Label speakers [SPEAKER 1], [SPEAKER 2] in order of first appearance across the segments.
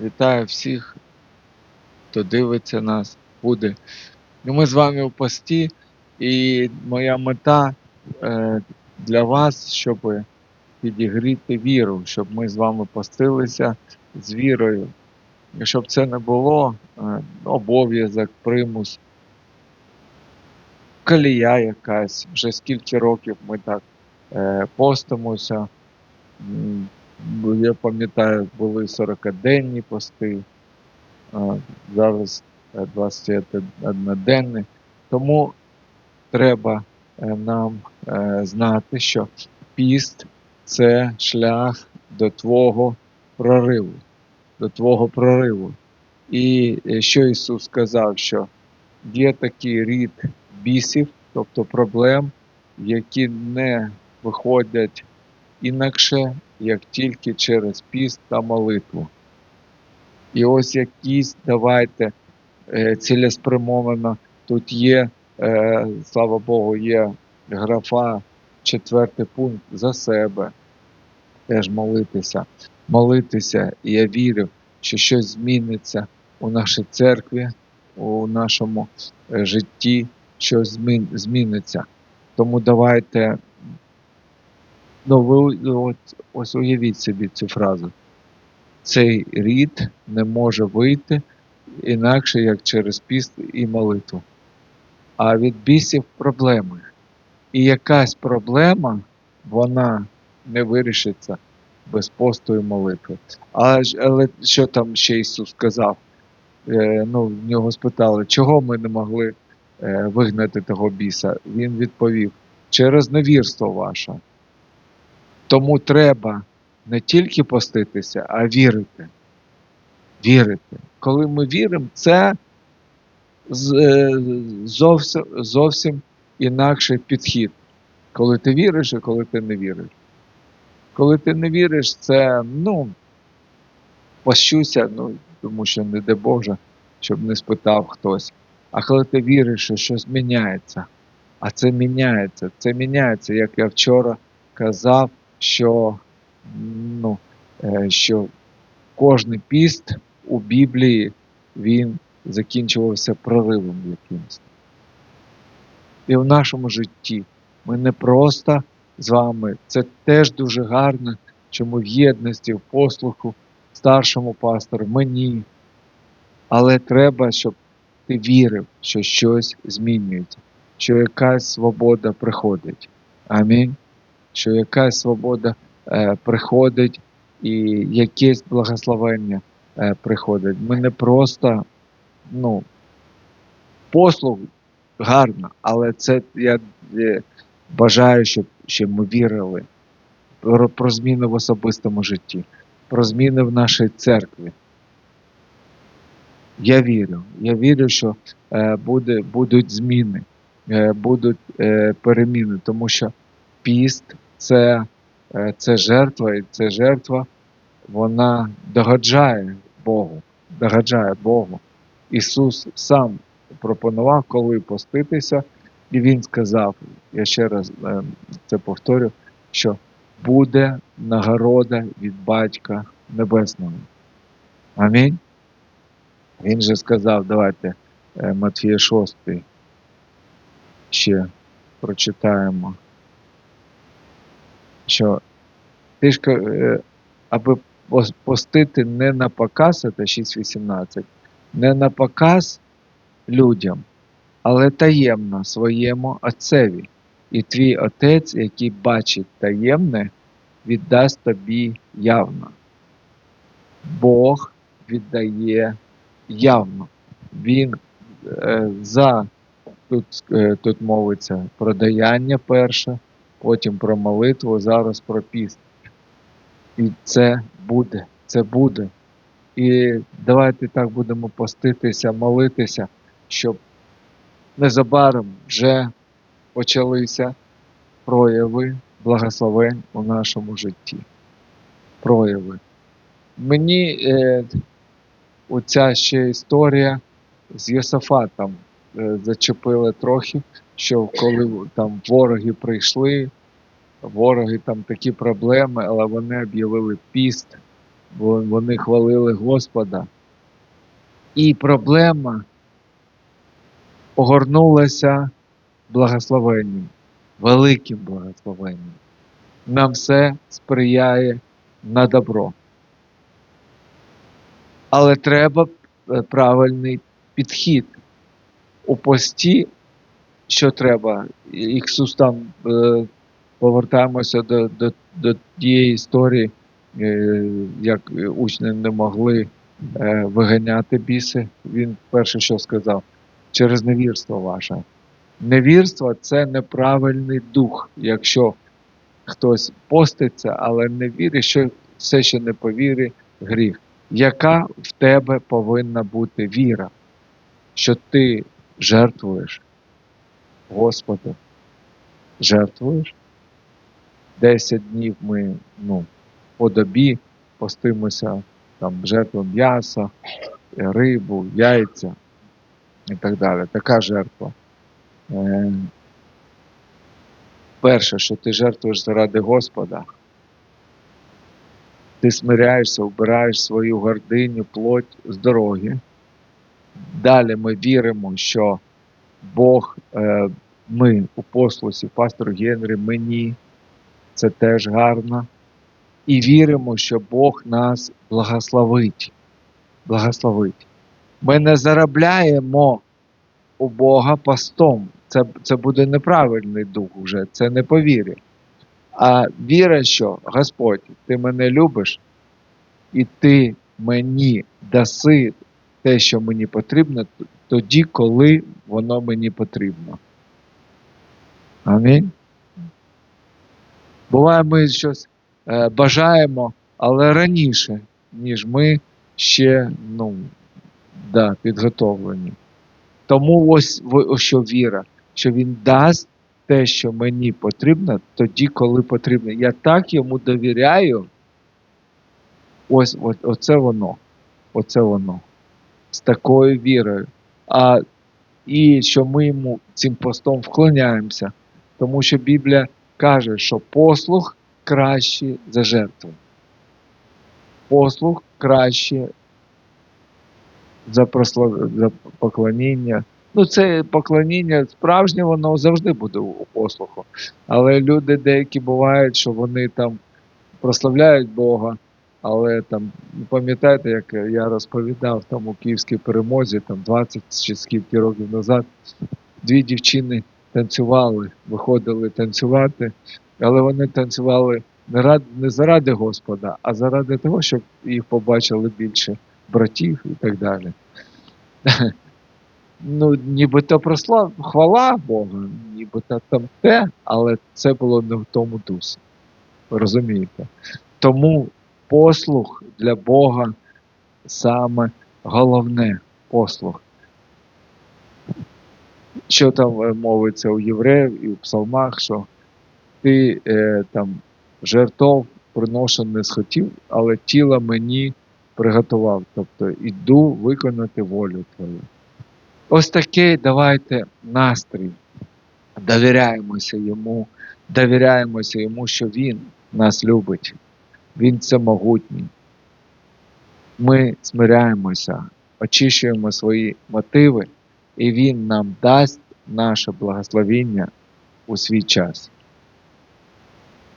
[SPEAKER 1] Вітаю всіх, хто дивиться нас, буде. Ну, ми з вами у пості, і моя мета е, для вас, щоб підігріти віру, щоб ми з вами постилися з вірою. І щоб це не було е, обов'язок, примус, колія якась. Вже скільки років ми так е, постимося. Я пам'ятаю, були 40-денні пости, зараз е, 21-денні. Тому треба е, нам е, знати, що піст це шлях до твого прориву, до твого прориву. І е, що Ісус сказав, що є такий рід бісів, тобто проблем, які не виходять інакше, як тільки через піст та молитву. І ось якісь давайте е, цілеспрямовано. Тут є, е, слава Богу, є графа, четвертий пункт за себе. Теж молитися. Молитися. І я вірю, що щось зміниться у нашій церкві, у нашому е, житті, щось зміниться. Тому давайте. Ну, ви от, ось уявіть собі цю фразу. Цей рід не може вийти інакше, як через піст і молитву. А від бісів проблеми. І якась проблема, вона не вирішиться без посту і молитви. Але, але що там ще Ісус сказав? Е, ну, в нього спитали, чого ми не могли е, вигнати того біса? Він відповів: через невірство ваше. Тому треба не тільки поститися, а вірити. Вірити. Коли ми віримо, це е, зовсім, зовсім інакший підхід. Коли ти віриш і коли ти не віриш. Коли ти не віриш, це, ну, пощуся, ну, тому що не де Боже, щоб не спитав хтось. А коли ти віриш, що щось міняється, а це міняється, це міняється, як я вчора казав, що, ну, е, що кожний піст у Біблії він закінчувався проривом якимось. І в нашому житті ми не просто з вами, це теж дуже гарно, що ми в єдності, в послуху старшому пастору, мені. Але треба, щоб ти вірив, що щось змінюється, що якась свобода приходить. Амінь. Що якась свобода е, приходить і якесь благословення е, приходить. Ми не просто, ну, послуг гарно, але це я е, бажаю, щоб, щоб ми вірили про, про зміни в особистому житті, про зміни в нашій церкві. Я вірю. Я вірю, що е, буде, будуть зміни, е, будуть е, переміни, тому що піст це, е, це жертва, і ця жертва вона догоджає Богу. Догоджає Богу. Ісус сам пропонував, коли поститися, і Він сказав, я ще раз е, це повторю, що буде нагорода від Батька Небесного. Амінь. Він же сказав, давайте е, Матфія 6 ще прочитаємо, що ти ж, е, аби пос- постити не на показ, це 6.18, не на показ людям, але таємно своєму отцеві. І твій отець, який бачить таємне, віддасть тобі явно. Бог віддає явно. Він е, за тут, е, тут мовиться про даяння перше, потім про молитву, зараз про піст. І це буде, це буде. І давайте так будемо поститися, молитися, щоб незабаром вже почалися прояви благословень у нашому житті. Прояви. Мені е, оця ще історія з Єсафатом е, зачепила трохи, що коли там вороги прийшли, вороги там такі проблеми, але вони об'явили піст, вони хвалили Господа. І проблема огорнулася благословенням, великим благословенням. Нам все сприяє на добро. Але треба е, правильний підхід. У пості, що треба, Ісус там е, повертаємося до, до, до тієї історії, е, як учні не могли е, виганяти біси. Він перше, що сказав, через невірство ваше. Невірство це неправильний дух. Якщо хтось поститься, але не вірить, що все ще не повірить, гріх. Яка в тебе повинна бути віра, що ти жертвуєш Господу? Жертвуєш? 10 днів ми ну, по добі постимося, там, жертвуємо м'ясо, рибу, яйця і так далі. Така жертва. Е, перше, що ти жертвуєш заради Господа, ти смиряєшся, вбираєш свою гординю, плоть з дороги. Далі ми віримо, що Бог, е, ми у послусі, пастор Генрі, мені, це теж гарно. І віримо, що Бог нас благословить. Благословить. Ми не заробляємо у Бога постом. Це, це буде неправильний дух вже, це не по вірі. А віра, що Господь, ти мене любиш, і ти мені даси те, що мені потрібно, тоді, коли воно мені потрібно. Амінь. Буває, ми щось е, бажаємо, але раніше, ніж ми ще ну, да, підготовлені. Тому ось що віра, що він дасть те, що мені потрібно, тоді, коли потрібно. Я так йому довіряю. Ось, ось оце воно. Оце воно. З такою вірою. А, і що ми йому цим постом вклоняємося. Тому що Біблія каже, що послух краще за жертву. Послух краще за, прослав... за поклоніння. Ну, це поклоніння справжнє, воно завжди буде у послуху. Але люди деякі бувають, що вони там прославляють Бога, але там, ну, пам'ятаєте, як я розповідав там у київській перемозі, там 20 чи скільки років назад, дві дівчини танцювали, виходили танцювати, але вони танцювали не, рад... не заради Господа, а заради того, щоб їх побачили більше братів і так далі. Ну, нібито прослав, хвала Бога, нібито там те, але це було не в тому дусі. Розумієте? Тому послух для Бога саме головне послух. Що там е, мовиться у євреїв і у псалмах, що ти е, там жертов приношу не схотів, але тіло мені приготував. Тобто іду виконати волю твою. Ось такий давайте настрій. Довіряємося йому, довіряємося йому, що він нас любить. Він всемогутній. Ми смиряємося, очищуємо свої мотиви, і Він нам дасть наше благословіння у свій час.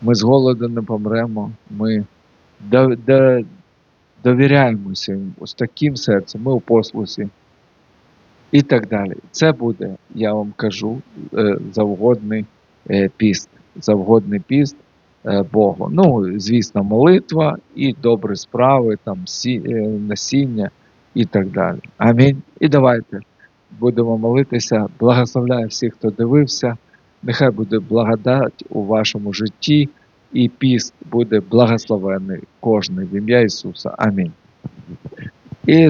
[SPEAKER 1] Ми з голоду не помремо, ми до- до- довіряємося йому з таким серцем, ми у послусі і так далі. Це буде, я вам кажу, е, завгодний е, піст. Завгодний піст Богу. Ну, звісно, молитва і добрі справи, там сі, е, насіння і так далі. Амінь. І давайте будемо молитися. Благословляю всіх, хто дивився. Нехай буде благодать у вашому житті, і піст буде благословений кожний в ім'я Ісуса. Амінь. І за